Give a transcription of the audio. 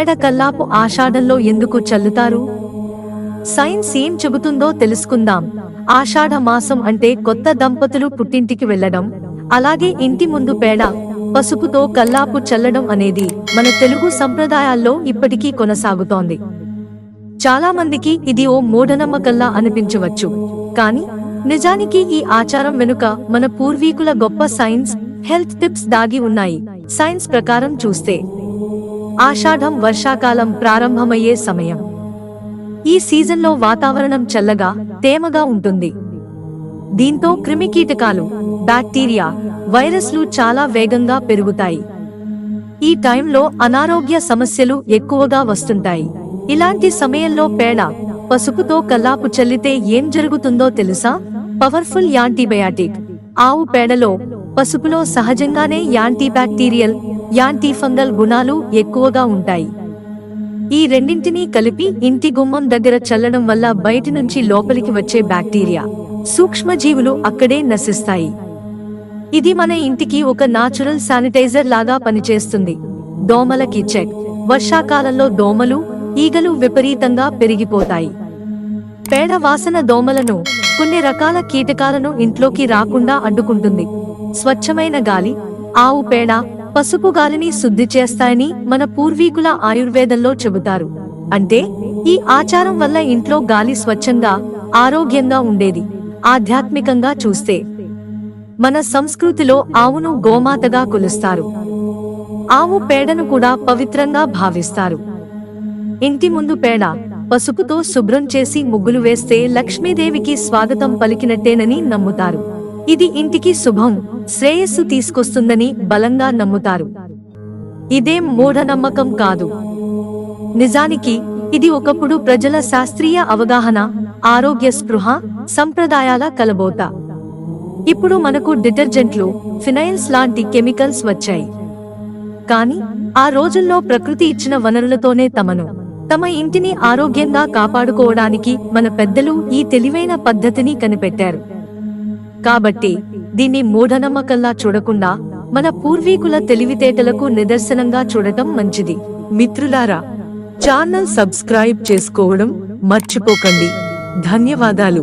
పేడ కల్లాపు ఆషాఢంలో ఎందుకు చల్లుతారు? సైన్స్ ఏం చెబుతుందో తెలుసుకుందాం. ఆషాఢ మాసం అంటే కొత్త దంపతులు పుట్టింటికి వెళ్ళడం అలాగే ఇంటి ముందు పేడ పసుపుతో కల్లాపు చల్లడం అనేది మన తెలుగు సంప్రదాయాల్లో ఇప్పటికీ కొనసాగుతోంది. చాలా మందికి ఇది ఓ మూఢనమ్మకల్లా అనిపించవచ్చు. కానీ నిజానికి ఈ ఆచారం వెనుక మన పూర్వీకుల గొప్ప సైన్స్ హెల్త్ టిప్స్ దాగి ఉన్నాయి. సైన్స్ ప్రకారం చూస్తే ఆషాఢం వర్షాకాలం ప్రారంభమయ్యే సమయం. ఈ సీజన్లో వాతావరణం చల్లగా తేమగా ఉంటుంది. దీంతో క్రిమికీటకాలు బ్యాక్టీరియా వైరస్లు చాలా వేగంగా పెరుగుతాయి. ఈ టైంలో అనారోగ్య సమస్యలు ఎక్కువగా వస్తుంటాయి. ఇలాంటి సమయంలో పేడ పసుపుతో కల్లాపు చల్లితే ఏం జరుగుతుందో తెలుసా? Powerful antibiotic. ఆవు పేడలో పసుపులో సహజంగానే యాంటీబ్యాక్టీరియల్ యాంటీఫంగల్ గుణాలు ఎక్కువగా ఉంటాయి. ఈ రెండింటినీ కలిపి ఇంటి గుమ్మం దగ్గర చల్లడం వల్ల బయటి నుంచి లోపలికి వచ్చే బ్యాక్టీరియా సూక్ష్మజీవులు అక్కడే నశిస్తాయి. ఇది మన ఇంటికి ఒక నాచురల్ శానిటైజర్ లాగా పనిచేస్తుంది. దోమలకి చెక్ వర్షాకాలంలో దోమలు ఈగలు విపరీతంగా పెరిగిపోతాయి. పేడ వాసన దోమలను కొన్ని రకాల కీటకాలను ఇంట్లోకి రాకుండా అడ్డుకుంటుంది. స్వచ్ఛమైన గాలి ఆవు పేడ పసుపు గాలిని శుద్ధి చేస్తాయని మన పూర్వీకుల ఆయుర్వేదంలో చెబుతారు. అంటే ఈ ఆచారం వల్ల ఇంట్లో గాలి స్వచ్ఛంగా ఆరోగ్యంగా ఉండేది. ఆధ్యాత్మికంగా చూస్తే మన సంస్కృతిలో ఆవును గోమాతగా కొలుస్తారు. ఆవు పేడను కూడా పవిత్రంగా భావిస్తారు. ఇంటి ముందు పేడ పసుపుతో శుభ్రం చేసి ముగ్గులు వేస్తే లక్ష్మీదేవికి స్వాగతం పలికినట్టేనని నమ్ముతారు. ఇది ఇంటికి శుభం. శ్రేయస్సు తీసుకొస్తుందని బలంగా నమ్ముతారు. ఇదేం మూఢనమ్మకం కాదు. నిజానికి ఇది ఒకప్పుడు ప్రజల శాస్త్రీయ అవగాహన ఆరోగ్య స్పృహ సంప్రదాయాల కలబోత. ఇప్పుడు మనకు డిటర్జెంట్లు ఫినైల్స్ లాంటి కెమికల్స్ వచ్చాయి. కానీ ఆ రోజుల్లో ప్రకృతి ఇచ్చిన వనరులతోనే తమను తమ ఇంటిని ఆరోగ్యంగా కాపాడుకోవడానికి మన పెద్దలు ఈ తెలివైన పద్ధతిని కనిపెట్టారు. కాబట్టి దీన్ని మూఢనమ్మకల్లా చూడకుండా మన పూర్వీకుల తెలివితేటలకు నిదర్శనంగా చూడటం మంచిది. మిత్రులారా ఛానల్ సబ్స్క్రైబ్ చేసుకోవడం మర్చిపోకండి. ధన్యవాదాలు.